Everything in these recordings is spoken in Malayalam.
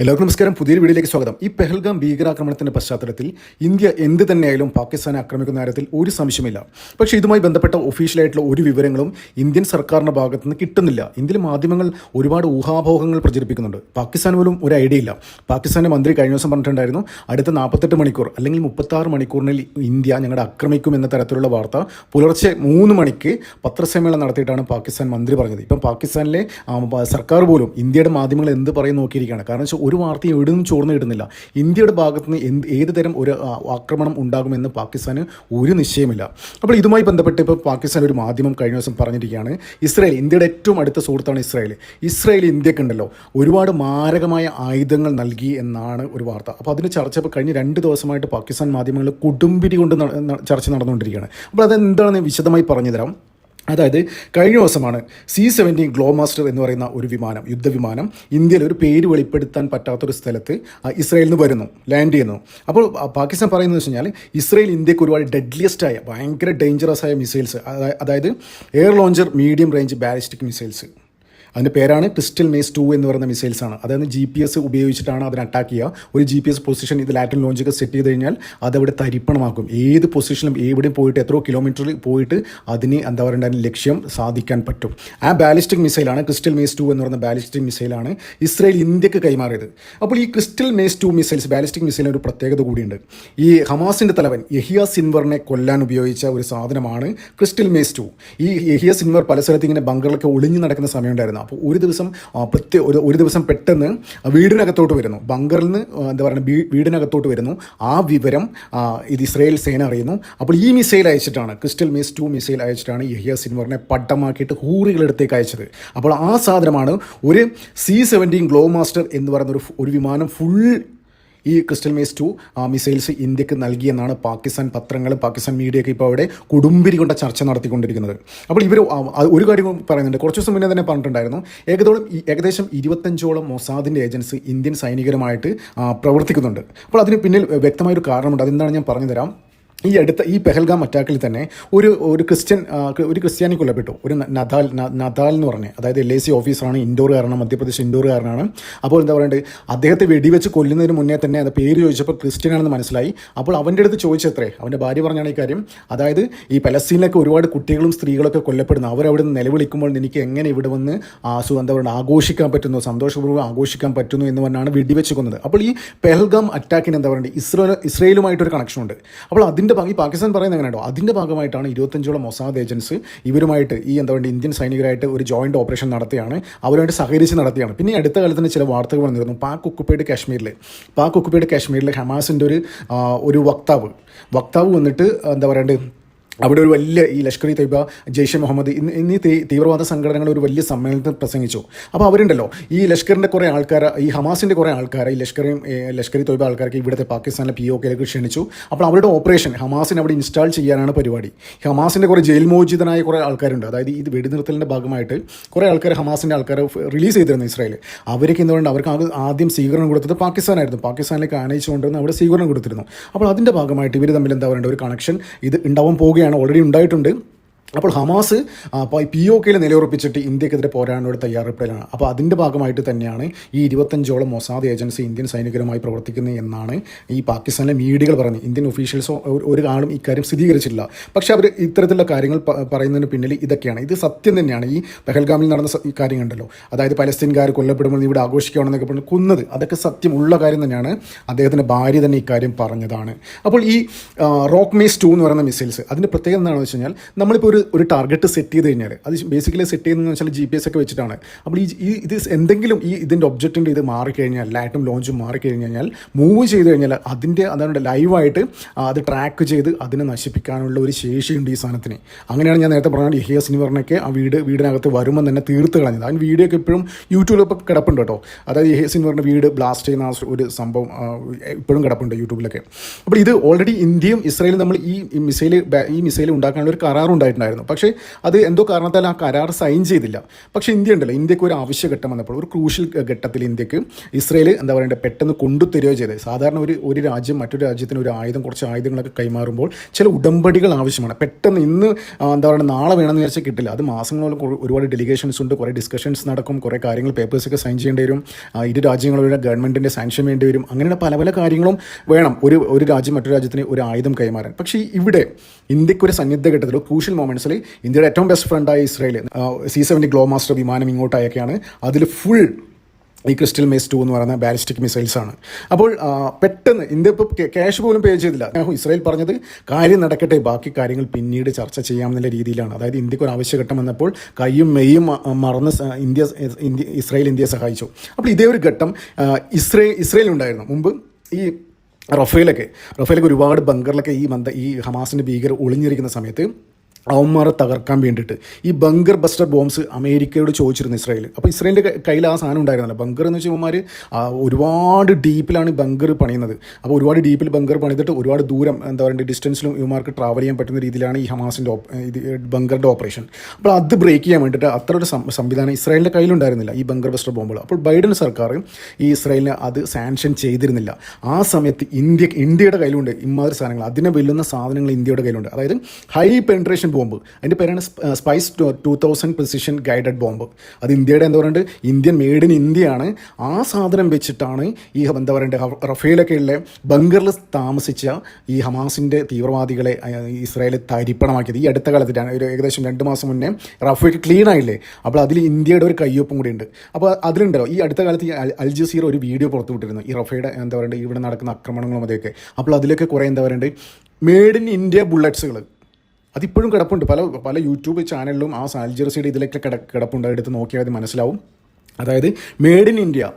എല്ലാവർക്കും നമസ്കാരം. പുതിയൊരു വീഡിയോയിലേക്ക് സ്വാഗതം. ഈ പെഹൽഗാം ഭീകരാക്രമണത്തിന്റെ പശ്ചാത്തലത്തിൽ ഇന്ത്യ എന്ത് തന്നെയായാലും പാകിസ്ഥാനെ ആക്രമിക്കുന്ന കാര്യത്തിൽ ഒരു സംശയമില്ല പക്ഷേ ഇതുമായി ബന്ധപ്പെട്ട ഒഫീഷ്യലായിട്ടുള്ള ഒരു വിവരങ്ങളും ഇന്ത്യൻ സർക്കാരിന്റെ ഭാഗത്തു നിന്ന് കിട്ടുന്നില്ല. ഇന്ത്യയിലെ മാധ്യമങ്ങൾ ഒരുപാട് ഊഹാഭോഹങ്ങൾ പ്രചരിപ്പിക്കുന്നുണ്ട്. പാകിസ്ഥാൻ പോലും ഒരു ഐഡിയ ഇല്ല. പാകിസ്ഥാന്റെ മന്ത്രി കഴിഞ്ഞ ദിവസം പറഞ്ഞിട്ടുണ്ടായിരുന്നു അടുത്ത നാൽപ്പത്തെട്ട് മണിക്കൂർ അല്ലെങ്കിൽ മുപ്പത്താറ് മണിക്കൂറിനിൽ ഇന്ത്യ ഞങ്ങളുടെ ആക്രമിക്കും എന്ന തരത്തിലുള്ള വാർത്ത പുലർച്ചെ മൂന്ന് മണിക്ക് പത്രസമ്മേളനം നടത്തിയിട്ടാണ് പാകിസ്ഥാൻ മന്ത്രി പറഞ്ഞത്. ഇപ്പം പാകിസ്ഥാനിലെ സർക്കാർ പോലും ഇന്ത്യയുടെ മാധ്യമങ്ങൾ എന്ത് പറയും നോക്കിയിരിക്കുകയാണ്. കാരണം ഒരു വാർത്തയും എവിടെ നിന്നും ചോർന്ന് കിട്ടുന്നില്ല. ഇന്ത്യയുടെ ഭാഗത്ത് നിന്ന് എന്ത് ഏത് തരം ഒരു ആക്രമണം ഉണ്ടാകുമെന്ന് പാകിസ്ഥാന് ഒരു നിശ്ചയമില്ല. അപ്പോൾ ഇതുമായി ബന്ധപ്പെട്ട് ഇപ്പോൾ പാകിസ്ഥാൻ ഒരു മാധ്യമം കഴിഞ്ഞ ദിവസം പറഞ്ഞിരിക്കുകയാണ് ഇസ്രായേൽ ഇന്ത്യയുടെ ഏറ്റവും അടുത്ത സുഹൃത്താണ് ഇസ്രായേൽ. ഇസ്രായേൽ ഇന്ത്യക്കുണ്ടല്ലോ ഒരുപാട് മാരകമായ ആയുധങ്ങൾ നൽകി എന്നാണ് ഒരു വാർത്ത. അപ്പോൾ അതിന് ചർച്ച ഇപ്പോൾ കഴിഞ്ഞ രണ്ട് ദിവസമായിട്ട് പാകിസ്ഥാൻ മാധ്യമങ്ങൾ കുടുംബിരി കൊണ്ട് ചർച്ച നടന്നുകൊണ്ടിരിക്കുകയാണ്. അപ്പോൾ അതെന്താണെന്ന് വിശദമായി പറഞ്ഞുതരാം. അതായത് കഴിഞ്ഞ ദിവസമാണ് സി സെവന്റീൻ ഗ്ലോ മാസ്റ്റർ എന്ന് പറയുന്ന ഒരു വിമാനം യുദ്ധവിമാനം ഇന്ത്യയിൽ ഒരു പേര് വെളിപ്പെടുത്താൻ പറ്റാത്തൊരു സ്ഥലത്ത് ഇസ്രയേലിൽ നിന്ന് വരുന്നു ലാൻഡ് ചെയ്യുന്നു. അപ്പോൾ പാകിസ്ഥാൻ പറയുന്നത് വെച്ച് കഴിഞ്ഞാൽ ഇസ്രായേൽ ഇന്ത്യയ്ക്ക് ഒരുപാട് ഡെഡ്ലിയസ്റ്റ് ആയ ഭയങ്കര ഡേഞ്ചറസ് ആയ മിസൈൽസ് അതായത് air launcher medium range ballistic missiles അതിന്റെ പേരാണ് ക്രിസ്റ്റൽ മേസ് ടു എന്ന് പറയുന്ന മിസൈൽസ് ആണ്. അതായത് ജി പി എസ് ഉപയോഗിച്ചിട്ടാണ് അതിനെ അറ്റാക്ക് ചെയ്യുക. ഒരു ജി പി എസ് പൊസിഷൻ ഇത് ലാറ്റൻ ലോഞ്ചൊക്കെ സെറ്റ് ചെയ്ത് കഴിഞ്ഞാൽ അതവിടെ തരിപ്പണമാക്കും. ഏത് പൊസിഷനിലും എവിടെയും പോയിട്ട് എത്രയോ കിലോമീറ്ററിൽ പോയിട്ട് അതിന് എന്താ പറയേണ്ട ലക്ഷ്യം സാധിക്കാൻ പറ്റും. ആ ബാലിസ്റ്റിക് മിസൈലാണ് ക്രിസ്റ്റൽ മേസ് ടു എന്ന് പറയുന്ന ബാലിസ്റ്റിക് മിസൈലാണ് ഇസ്രയേൽ ഇന്ത്യയ്ക്ക് കൈമാറിയത്. അപ്പോൾ ഈ crystal maze two missiles ballistic മിസൈലിന് ഒരു പ്രത്യേകത കൂടിയുണ്ട്. ഈ ഹമാസിന്റെ തലവൻ യഹിയ സിൻവറിനെ കൊല്ലാൻ ഉപയോഗിച്ച ഒരു സാധനമാണ് ക്രിസ്റ്റൽ മേസ് ടു. ഈ യഹിയ സിൻവർ പല സ്ഥലത്ത് ഇങ്ങനെ ബങ്കറിലൊക്കെ ഒളിഞ്ഞു നടക്കുന്ന സമയമുണ്ടായിരുന്നു അപ്പോൾ ഒരു ദിവസം പ്രത്യേക ഒരു ഒരു ദിവസം പെട്ടെന്ന് വീടിനകത്തോട്ട് വരുന്നു. ബങ്കറിൽ നിന്ന് എന്താ പറയുക വീടിനകത്തോട്ട് വരുന്നു. ആ വിവരം ഇത് ഇസ്രയേൽ സേന അറിയുന്നു. അപ്പോൾ ഈ മിസൈൽ അയച്ചിട്ടാണ് ക്രിസ്റ്റൽ മിസ് ടു മിസൈൽ അയച്ചിട്ടാണ് യഹിയ സിൻവറിനെ പട്ടമാക്കിയിട്ട് ഹൂറികളെടുത്തേക്ക് അയച്ചത്. അപ്പോൾ ആ സാധനമാണ് ഒരു സി സെവന്റീൻ ഗ്ലോ മാസ്റ്റർ എന്ന് പറയുന്ന ഒരു ഒരു വിമാനം ഫുൾ ഈ ക്രിസ്റ്റൽ മേസ് ടു മിസൈൽസ് ഇന്ത്യയ്ക്ക് നൽകിയെന്നാണ് പാകിസ്ഥാൻ പത്രങ്ങൾ പാകിസ്ഥാൻ മീഡിയയൊക്കെ ഇപ്പോൾ അവിടെ കുടുംബിരി കൊണ്ട ചർച്ച നടത്തിക്കൊണ്ടിരിക്കുന്നത്. അപ്പോൾ ഇവർ ഒരു കാര്യം പറയുന്നുണ്ട്. കുറച്ച് ദിവസം മുന്നേ തന്നെ പറഞ്ഞിട്ടുണ്ടായിരുന്നു. ഏകദേശം ഏകദേശം ഇരുപത്തഞ്ചോളം മൊസാദിന്റെ ഏജൻസി ഇന്ത്യൻ സൈനികരുമായിട്ട് പ്രവർത്തിക്കുന്നുണ്ട്. അപ്പോൾ അതിന് പിന്നിൽ വ്യക്തമായൊരു കാരണമുണ്ട്. അതെന്താണ് ഞാൻ പറഞ്ഞുതരാം? ഈ അടുത്ത ഈ പെഹൽഗാം അറ്റാക്കിൽ തന്നെ ഒരു ഒരു ക്രിസ്ത്യൻ ഒരു ക്രിസ്ത്യാനി കൊല്ലപ്പെട്ടു. ഒരു നദാൽ നദാൽ എന്ന് പറഞ്ഞ്. അതായത് എൽ ഐ സി ഓഫീസറാണ് ഇൻഡോറുകാരനാണ് മധ്യപ്രദേശ് ഇൻഡോറുകാരനാണ് അപ്പോൾ എന്താ പറയുക അദ്ദേഹത്തെ വെടിവെച്ച് കൊല്ലുന്നതിന് മുന്നേ തന്നെ അത് പേര് ചോദിച്ചപ്പോൾ ക്രിസ്ത്യനാണെന്ന് മനസ്സിലായി. അപ്പോൾ അവന്റെ അടുത്ത് ചോദിച്ചത്രേ അവന്റെ ഭാര്യ പറഞ്ഞാണ് ഈ കാര്യം. അതായത് ഈ പലസ്തീനിലൊക്കെ ഒരുപാട് കുട്ടികളും സ്ത്രീകളൊക്കെ കൊല്ലപ്പെടുന്നു. അവരവിടെ നിന്ന് നിലവിളിക്കുമ്പോൾ എനിക്ക് എങ്ങനെ ഇവിടെ വന്ന് ആ സു എന്താ പറയുക ആഘോഷിക്കാൻ പറ്റുന്നു സന്തോഷപൂർവം ആഘോഷിക്കാൻ പറ്റുന്നു എന്ന് പറഞ്ഞാണ് വെടിവെച്ച് കൊന്നത്. അപ്പോൾ ഈ പെഹൽഗാം അറ്റാക്കിന് എന്താ പറയുക ഇസ്രോ ഇസ്രയേലുമായിട്ടൊരു കണക്ഷൻ ഉണ്ട്. അപ്പോൾ അതിന്റെ ഭാഗം ഈ പാകിസ്ഥാൻ പറയുന്നത് എങ്ങനെയാണോ അതിന്റെ ഭാഗമായിട്ടാണ് ഇരുപത്തഞ്ചോളം മൊസാദ് ഏജൻസ് ഇവരുമായിട്ട് ഈ എന്താ പറയുക ഇന്ത്യൻ സൈനികരായിട്ട് ഒരു ജോയിന്റ് ഓപ്പറേഷൻ നടത്തിയാണ്. അവരുമായിട്ട് സഹകരിച്ച് നടത്തിയാണ്. പിന്നെ അടുത്ത കാലത്ത് തന്നെ ചില വാർത്തകൾ വന്നിരുന്നു. പാക് ഒക്കുപ്പൈഡ് കാശ്മീരിൽ പാക് ഒക്കുപ്പൈഡ് കാശ്മീരിൽ ഹമാസിന്റെ ഒരു ഒരു വക്താവ്. വക്താവ് വന്നിട്ട് എന്താ പറയണ്ടത് അവിടെ ഒരു വലിയ ഈ ലഷ്കർ ഇ തൈബ ജെയ്ഷെ മുഹമ്മദ് എന്നീ തീവ്രവാദ സംഘടനകൾ ഒരു വലിയ സമ്മേളനത്തിൽ പ്രസംഗിച്ചു. അപ്പോൾ അവരുണ്ടല്ലോ ഈ ലഷ്കറിന്റെ കുറേ ആൾക്കാർ ഈ ഹമാസിന്റെ കുറേ ആൾക്കാർ ഈ ലഷ്കറും ലഷ്കർ ഇ തൊയ്ബ ആൾക്കാർക്ക് ഇവിടുത്തെ പാകിസ്ഥാനിലെ പി ഒ കെയിലേക്ക് ക്ഷണിച്ചു. അപ്പോൾ അവരുടെ ഓപ്പറേഷൻ ഹമാസിനെ അവിടെ ഇൻസ്റ്റാൾ ചെയ്യാനാണ് പരിപാടി. ഹമാസിന്റെ കുറേ ജയിൽ മോചിതനായ കുറേ ആൾക്കാരുണ്ട്. അതായത് ഇത് വെടിനിർത്തലിന്റെ ഭാഗമായിട്ട് കുറേ ആൾക്കാർ ഹമാസിന്റെ ആൾക്കാർ റിലീസ് ചെയ്തിരുന്നു ഇസ്രായേൽ അവർക്ക് എന്തുകൊണ്ട് അവർക്ക് ആദ്യം- സ്വീകരണം കൊടുത്തത് പാകിസ്ഥാനായിരുന്നു. പാകിസ്ഥാനിലേക്ക് ആനയിച്ചുകൊണ്ടിരുന്ന അവിടെ സ്വീകരണം കൊടുത്തിരുന്നു. അപ്പോൾ അതിന്റെ ഭാഗമായിട്ട് ഇവർ തമ്മിൽ എന്താ പറയേണ്ട ഒരു കണക്ഷൻ ഇത് ഉണ്ടാവാൻ പോവുകയാണ് ഓൾറെഡി ഉണ്ടായിട്ടുണ്ട്. അപ്പോൾ ഹമാസ് പ- ഒ കെയിൽ നിലയുറപ്പിച്ചിട്ട് ഇന്ത്യക്കെതിരെ പോരാടാനുള്ള തയ്യാറെടുപ്പിലാണ്. അപ്പോൾ അതിന്റെ ഭാഗമായിട്ട് തന്നെയാണ് ഈ ഇരുപത്തഞ്ചോളം മൊസാദ് ഏജൻസി ഇന്ത്യൻ സൈനികരുമായി പ്രവർത്തിക്കുന്നത് എന്നാണ് ഈ പാകിസ്ഥാനിലെ മീഡിയകൾ പറയുന്നത്. ഇന്ത്യൻ ഒഫീഷ്യൽസോ ഒരു- കാലം ഇക്കാര്യം സ്ഥിരീകരിച്ചിട്ടില്ല. പക്ഷേ അവർ ഇത്തരത്തിലുള്ള കാര്യങ്ങൾ പറയുന്നതിന് പിന്നിൽ ഇതൊക്കെയാണ്. ഇത് സത്യം തന്നെയാണ്. ഈ പെഹൽഗാമിൽ നടന്ന ഈ കാര്യങ്ങളുണ്ടല്ലോ. അതായത് പലസ്തീൻകാർ കൊല്ലപ്പെടുമ്പോൾ ഇവിടെ ആഘോഷിക്കുകയാണെന്നൊക്കെ പറഞ്ഞു കൊന്നത്. അതൊക്കെ ഉള്ള കാര്യം തന്നെയാണ്. അദ്ദേഹത്തിന്റെ ഭാര്യ തന്നെ ഇക്കാര്യം പറഞ്ഞതാണ്. അപ്പോൾ ഈ റോക്ക് മേസ് ടു എന്ന് പറയുന്ന മിസൈൽസ് അതിന്റെ പ്രത്യേകത എന്താണെന്ന് വെച്ച് കഴിഞ്ഞാൽ നമ്മളിപ്പോൾ ഒരു ഒരു ടാർഗറ്റ് സെറ്റ് ചെയ്ത് കഴിഞ്ഞാൽ അത് ബേസിക്കലി സെറ്റ് ചെയ്യുന്നതെന്ന് വെച്ചാൽ ജി പി എസ് ഒക്കെ വെച്ചിട്ടാണ്. അപ്പോൾ ഈ ഇത് എന്തെങ്കിലും ഈ ഇതിന്റെ ഒബ്ജക്റ്റിന്റെ ഇത് മാറിക്കഴിഞ്ഞാൽ ലാറ്റും ലോഞ്ചും മാറിക്കഴിഞ്ഞ് കഴിഞ്ഞാൽ മൂവ് ചെയ്ത് കഴിഞ്ഞാൽ അതിന്റെ അതാണ് ലൈവായിട്ട് അത് ട്രാക്ക് ചെയ്ത് അതിനെ നശിപ്പിക്കാനുള്ള ഒരു ശേഷിയുണ്ട് ഈ സാധനത്തിന്. അങ്ങനെയാണ് ഞാൻ നേരത്തെ പറഞ്ഞത് ഇഹിയ സിനിവറിനൊക്കെ ആ വീട് വീടിനകത്ത് വരുമ്പോൾ തന്നെ തീർത്ത് കളഞ്ഞത്. അതിന് വീഡിയോ ഒക്കെ ഇപ്പോഴും യൂട്യൂബിലൊക്കെ കിടപ്പുണ്ട് കേട്ടോ. അതായത് ഇഹിയ സിനിവറിന്റെ വീട് ബ്ലാസ്റ്റ് ചെയ്യുന്ന ഒരു സംഭവം ഇപ്പോഴും കിടപ്പുണ്ട് യൂട്യൂബിലൊക്കെ അപ്പോൾ ഇത് ഓൾറെഡി ഇന്ത്യയും ഇസ്രായേലും നമ്മൾ ഈ മിസൈൽ ഈ മിസൈൽ ഉണ്ടാക്കാനുള്ള ഒരു കരാറുണ്ടായിട്ടുണ്ടായിരുന്നു. ഉണ്ടായിരുന്നു. പക്ഷേ അത് എന്തോ കാരണത്താൽ ആ കരാർ സൈൻ ചെയ്തില്ല. പക്ഷേ ഇന്ത്യ ഉണ്ടല്ലോ. ഇന്ത്യയ്ക്ക് ഒരു ആവശ്യ ഘട്ടം വന്നപ്പോൾ ഒരു ക്രൂഷ്യൽ ഘട്ടത്തിൽ ഇന്ത്യയ്ക്ക് ഇസ്രയേൽ എന്താ പറയുക പെട്ടെന്ന് കൊണ്ടുതരികയോ ചെയ്തത്. സാധാരണ ഒരു ഒരു രാജ്യം മറ്റൊരു രാജ്യത്തിന് ഒരു ആയുധം കുറച്ച് ആയുധങ്ങളൊക്കെ കൈമാറുമ്പോൾ ചില ഉടമ്പടികൾ ആവശ്യമാണ്. പെട്ടെന്ന് ഇന്ന് എന്താ പറയുക നാളെ വേണമെന്ന് വിചാരിച്ചാൽ കിട്ടില്ല. അത് മാസങ്ങളോളം ഒരുപാട് ഡെലിഗേഷൻസ് ഉണ്ട്. കുറേ ഡിസ്കഷൻസ് നടക്കും. കുറേ കാര്യങ്ങൾ പേപ്പേഴ്സൊക്കെ സൈൻ ചെയ്യേണ്ടി വരും. ഇരു രാജ്യങ്ങളുടെ ഗവൺമെന്റിന്റെ സാങ്ഷൻ വേണ്ടി വരും. അങ്ങനെയുള്ള പല പല കാര്യങ്ങളും വേണം ഒരു ഒരു രാജ്യം മറ്റൊരു രാജ്യത്തിന് ഒരു ആയുധം കൈമാറാൻ. പക്ഷേ ഇവിടെ ഇന്ത്യയ്ക്ക് ഒരു സന്നിഗ്ധ ഘട്ടത്തിൽ ക്രൂഷ്യൽ മൊമെന്റ്സിൽ ഇന്ത്യയുടെ ഏറ്റവും ബെസ്റ്റ് ഫ്രണ്ടായ Israel C seventy Globemaster വിമാനം ഇങ്ങോട്ടായൊക്കെയാണ് അതിൽ ഫുൾ ഈ ക്രിസ്റ്റൽ മേസ് ടു എന്ന് പറയുന്ന ബാലിസ്റ്റിക് മിസൈൽസ് ആണ്. അപ്പോൾ പെട്ടെന്ന് ഇന്ത്യ ഇപ്പോൾ ക്യാഷ് പോലും പേ ചെയ്തില്ല. ഇസ്രായേൽ പറഞ്ഞത് കാര്യം നടക്കട്ടെ ബാക്കി കാര്യങ്ങൾ പിന്നീട് ചർച്ച ചെയ്യാമെന്നുള്ള രീതിയിലാണ്. അതായത് ഇന്ത്യയ്ക്ക് ഒരു ആവശ്യഘട്ടം വന്നപ്പോൾ കൈയും മെയ്യും മറന്ന് ഇന്ത്യ ഇന്ത്യ ഇസ്രായേൽ ഇന്ത്യയെ സഹായിച്ചു. അപ്പോൾ ഇതേ ഒരു ഘട്ടം ഇസ്രേ ഇസ്രയേൽ ഉണ്ടായിരുന്നു മുമ്പ് ഈ റഫേലൊക്കെ റഫേലൊക്കെ ഒരുപാട് ബങ്കറിലൊക്കെ ഈ മന്ദ ഈ ഹമാസിന്റെ ഭീകർ ഒളിഞ്ഞിരിക്കുന്ന സമയത്ത് അവന്മാരെ തകർക്കാൻ വേണ്ടിയിട്ട്. ഈ ബങ്കർ ബസ്റ്റർ ബോംബ്സ് അമേരിക്കയോട് ചോദിച്ചിരുന്നു ഇസ്രായേൽ അപ്പോൾ ഇസ്രായേലിന്റെ കയ്യിൽ ആ സാധനം ഉണ്ടായിരുന്നില്ല. ബങ്കർ എന്ന് വെച്ചാൽ ഇവന്മാർ ഒരുപാട് ഡീപ്പിലാണ് ബങ്കർ പണിയുന്നത്. അപ്പോൾ ഒരുപാട് ഡീപ്പിൽ ബങ്കർ പണിതിട്ട് ഒരുപാട് ദൂരം എന്താ പറയുക ഡിസ്റ്റൻസിലും ഇവന്മാർക്ക് ട്രാവൽ ചെയ്യാൻ പറ്റുന്ന രീതിയിലാണ് ഈ ഹമാസിന്റെ ഇത് ബങ്കറിന്റെ ഓപ്പറേഷൻ അപ്പോൾ അത് ബ്രേക്ക് ചെയ്യാൻ വേണ്ടിയിട്ട് അത്ര ഒരു സംവിധാനം ഇസ്രായേലിന്റെ കയ്യിലുണ്ടായിരുന്നില്ല ഈ ബങ്കർ ബസ്റ്റർ ബോംബുകൾ. അപ്പോൾ ബൈഡൻ സർക്കാർ ഈ ഇസ്രായേലിനെ അത് സാങ്ഷൻ ചെയ്തിരുന്നില്ല. ആ സമയത്ത് ഇന്ത്യ ഇന്ത്യയുടെ കയ്യിലുണ്ട് ഇമാതിരി സാധനങ്ങൾ. അതിനെ വെല്ലുന്ന സാധനങ്ങൾ ഇന്ത്യയുടെ കയ്യിലുണ്ട്. അതായത് ഹൈ പെൻട്രേഷൻ ബോംബ്. അതിന്റെ പേരാണ് Spice two thousand precision guided bomb. അത് ഇന്ത്യയുടെ എന്താ പറയുക ഇന്ത്യൻ മെയ്ഡ് ഇൻ ഇന്ത്യയാണ്. ആ സാധനം വെച്ചിട്ടാണ് ഈ എന്താ പറയണ്ടത് റഫേലൊക്കെ ഉള്ള ബംഗറിൽ താമസിച്ച ഈ ഹമാസിന്റെ തീവ്രവാദികളെ ഇസ്രായേൽ തരിപ്പണമാക്കിയത്. ഈ അടുത്ത കാലത്തിലാണ് ഒരു ഏകദേശം രണ്ട് മാസം മുന്നേ റഫേൽ ക്ലീൻ ആയില്ലേ? അപ്പോൾ അതിൽ ഇന്ത്യയുടെ ഒരു കയ്യൊപ്പും കൂടി ഉണ്ട്. അപ്പോൾ അതിലുണ്ടല്ലോ ഈ അടുത്ത കാലത്ത് ഈ അൽ- ജസീറ ഒരു വീഡിയോ പുറത്തു വിട്ടിരുന്നു. ഈ റഫയുടെ എന്താ പറയുക ഇവിടെ നടക്കുന്ന ആക്രമണങ്ങളും അതൊക്കെ. അപ്പോൾ അതിലൊക്കെ കുറേ എന്താ പറയണ്ടേ? മെയ്ഡ് ഇൻ ഇന്ത്യ ബുള്ളറ്റ്സുകൾ അതിപ്പോഴും കിടപ്പുണ്ട്. പല പല യൂട്യൂബ് ചാനലിലും ആ സാൽജേഴ്സിയുടെ ഇതിലൊക്കെ കിട കിടപ്പുണ്ട്. എടുത്ത് നോക്കിയാൽ അത് മനസ്സിലാവും. അതായത് മെയ്ഡ് ഇൻ ഇന്ത്യ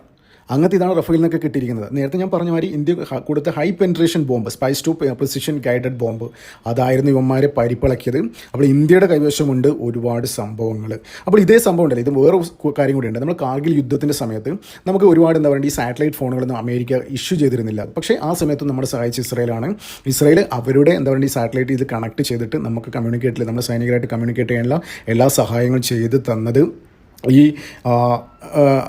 അങ്ങനത്തെ ഇതാണ് റഫേൽ നിന്നൊക്കെ കിട്ടിയിരിക്കുന്നത്. നേരത്തെ ഞാൻ പറഞ്ഞ മാതിരി ഇന്ത്യ കൊടുത്ത high penetration bomb Spice two precision guided bomb അതായിരുന്നു ഇവന്മാരെ പരിപ്പിളക്കിയത്. അപ്പോൾ ഇന്ത്യയുടെ കൈവശമുണ്ട് ഒരുപാട് സംഭവങ്ങൾ. അപ്പോൾ ഇതേ സംഭവം ഉണ്ടല്ലോ ഇത് വേറെ കാര്യം കൂടി ഉണ്ട് നമ്മൾ കാർഗിൽ യുദ്ധത്തിന്റെ സമയത്ത് നമുക്ക് ഒരുപാട് എന്താ പറയുക ഈ സാറ്റലൈറ്റ് ഫോണുകളൊന്നും അമേരിക്ക ഇഷ്യൂ ചെയ്തിരുന്നില്ല. പക്ഷേ ആ സമയത്ത് നമ്മളെ സഹായിച്ച ഇസ്രയേലാണ്. ഇസ്രയേൽ അവരുടെ എന്താ പറയുക ഈ സാറ്റലൈറ്റ് ഇത് കണക്ട് ചെയ്തിട്ട് നമുക്ക് കമ്മ്യൂണിക്കേറ്റിൽ നമ്മുടെ സൈനികരായിട്ട് കമ്മ്യൂണിക്കേറ്റ് ചെയ്യാനുള്ള എല്ലാ സഹായങ്ങളും ചെയ്ത് തന്നത് ഈ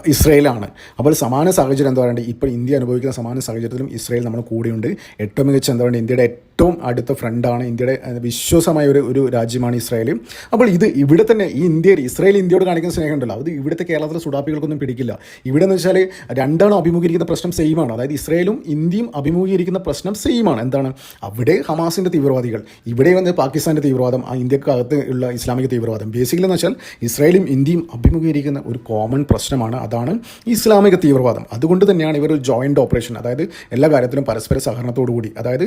ഇസ്രയേലാണ്. അപ്പോൾ സമാന സാഹചര്യം എന്താ പറയുക ഇപ്പോൾ ഇന്ത്യ അനുഭവിക്കുന്ന സമാന സാഹചര്യത്തിലും ഇസ്രയേൽ നമ്മുടെ കൂടെയുണ്ട്. ഏറ്റവും മികച്ച എന്താ പറയുക ഇന്ത്യയുടെ ഏറ്റവും അടുത്ത ഫ്രണ്ടാണ് ഇന്ത്യയുടെ വിശ്വാസമായ ഒരു ഒരു രാജ്യമാണ് ഇസ്രായേൽ അപ്പോൾ ഇത് ഇവിടെ തന്നെ ഈ ഇന്ത്യയിൽ ഇസ്രായേൽ ഇന്ത്യയോട് കാണിക്കുന്ന സ്നേഹമുണ്ടല്ലോ. അത് ഇവിടുത്തെ കേരളത്തിലെ സുഡാപ്പികൾക്കൊന്നും പിടിക്കില്ല. ഇവിടെ എന്ന് വെച്ചാൽ രണ്ടാളും അഭിമുഖീകരിക്കുന്ന പ്രശ്നം സെയിമാണ് അതായത് ഇസ്രായേലും ഇന്ത്യയും അഭിമുഖീകരിക്കുന്ന പ്രശ്നം സെയിമാണ് എന്താണ്? അവിടെ ഹമാസിന്റെ തീവ്രവാദികൾ ഇവിടെ വന്ന് പാകിസ്ഥാന്റെ തീവ്രവാദം ആ ഇന്ത്യക്കകത്ത് ഉള്ള ഇസ്ലാമിക തീവ്രവാദം. ബേസിക്കലി എന്ന് വെച്ചാൽ ഇസ്രായേലും ഇന്ത്യയും അഭിമുഖീകരിക്കുന്ന ഒരു കോമൺ പ്രശ്നമാണ്. അതാണ് ഇസ്ലാമിക തീവ്രവാദം. അതുകൊണ്ട് തന്നെയാണ് ഇവർ ഒരു ജോയിന്റ് ഓപ്പറേഷൻ അതായത് എല്ലാ കാര്യത്തിലും പരസ്പര സഹകരണത്തോടു കൂടി അതായത്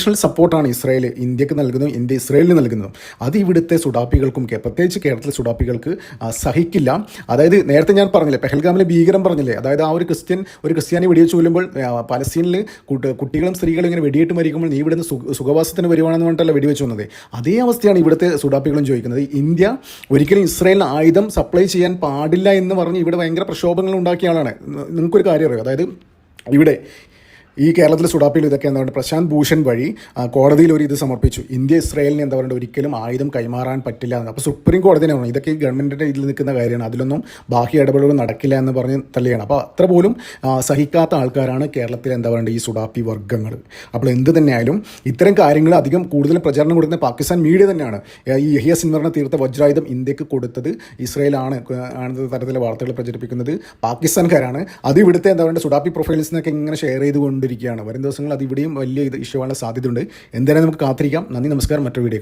അൺകണ്ടീഷണൽ സപ്പോർട്ടാണ് ഇസ്രായേൽ ഇന്ത്യയ്ക്ക് നൽകുന്നതും ഇന്ത്യ ഇസ്രായേലിന് നൽകുന്നതും. അത് ഇവിടുത്തെ സുഡാപ്പികൾക്കും പ്രത്യേകിച്ച് കേരളത്തിലെ സുഡാപ്പികൾക്ക് സഹിക്കില്ല. അതായത് നേരത്തെ ഞാൻ പറഞ്ഞില്ലേ പെഹൽഗാമിലെ ഭീകരം പറഞ്ഞില്ലേ അതായത് ആ ഒരു ക്രിസ്ത്യൻ ഒരു ക്രിസ്ത്യാനി വെടിവെച്ച് കൊല്ലുമ്പോൾ പലസ്തീനിൽ കുട്ടികളും സ്ത്രീകളും ഇങ്ങനെ വെടിയേറ്റ് മരിക്കുമ്പോൾ നീ ഇവിടുന്ന് സുഖ സുഖവാസത്തിന് വരുവാണെന്ന് പറഞ്ഞിട്ടല്ല വെടിവെച്ച് വന്നത്. അതേ അവസ്ഥയാണ് ഇവിടുത്തെ സുഡാപ്പികളും ചോദിക്കുന്നത്. ഇന്ത്യ ഒരിക്കലും ഇസ്രായേലിന് ആയുധം സപ്ലൈ ചെയ്യാൻ പാടില്ല എന്ന് പറഞ്ഞ് ഇവിടെ ഭയങ്കര പ്രക്ഷോഭങ്ങൾ ഉണ്ടാക്കിയ ആളാണ്. നിങ്ങൾക്കൊരു കാര്യം അറിയാം? അതായത് ഇവിടെ ഈ കേരളത്തിലെ സുഡാപ്പിയിൽ ഇതൊക്കെ എന്താ പറയുക പ്രശാന്ത് ഭൂഷൺ വഴി കോടതിയിൽ ഒരു ഇത് സമർപ്പിച്ചു. ഇന്ത്യ ഇസ്രായേലിന് എന്താ പറയുക ഒരിക്കലും ആയുധം കൈമാറാൻ പറ്റില്ല എന്ന്. അപ്പോൾ സുപ്രീം കോടതി തന്നെ പറഞ്ഞു ഇതൊക്കെ ഗവൺമെന്റിന്റെ ഇതിൽ നിൽക്കുന്ന കാര്യമാണ് അതിലൊന്നും ബാക്കി ഇടപെടലുകൾ നടക്കില്ല എന്ന് പറഞ്ഞ് തള്ളിയാണ്. അപ്പോൾ അത്ര പോലും സഹിക്കാത്ത ആൾക്കാരാണ് കേരളത്തിൽ എന്താ പറയുക ഈ സുഡാപ്പി വർഗങ്ങൾ അപ്പോൾ എന്ത് തന്നെയായാലും ഇത്തരം കാര്യങ്ങൾ അധികം കൂടുതൽ പ്രചാരണം കൊടുക്കുന്ന പാകിസ്ഥാൻ മീഡിയ തന്നെയാണ്. ഈ യഹിയ സിൻവറിനെ തീർത്ത വജ്രായുധം ഇന്ത്യയ്ക്ക് കൊടുത്തത് ഇസ്രായേലാണ് ആണ് തരത്തിലെ വാർത്തകൾ പ്രചരിപ്പിക്കുന്നത് പാകിസ്ഥാൻകാരാണ്. അത് ഇവിടുത്തെ എന്താ പറയുക സുഡാപ്പി പ്രൊഫൈൽസിനൊക്കെ ഇങ്ങനെ ഷെയർ ചെയ്തുകൊണ്ടിരിക്കുകയാണ് വരും ദിവസങ്ങൾ അത് ഇവിടെയും വലിയ ഇത് ഇഷ്യൂ ആവാനുള്ള സാധ്യതയുണ്ട്. എന്തായാലും നമുക്ക് കാത്തിരിക്കാം. നന്ദി നമസ്കാരം. മറ്റൊരു വീഡിയോ.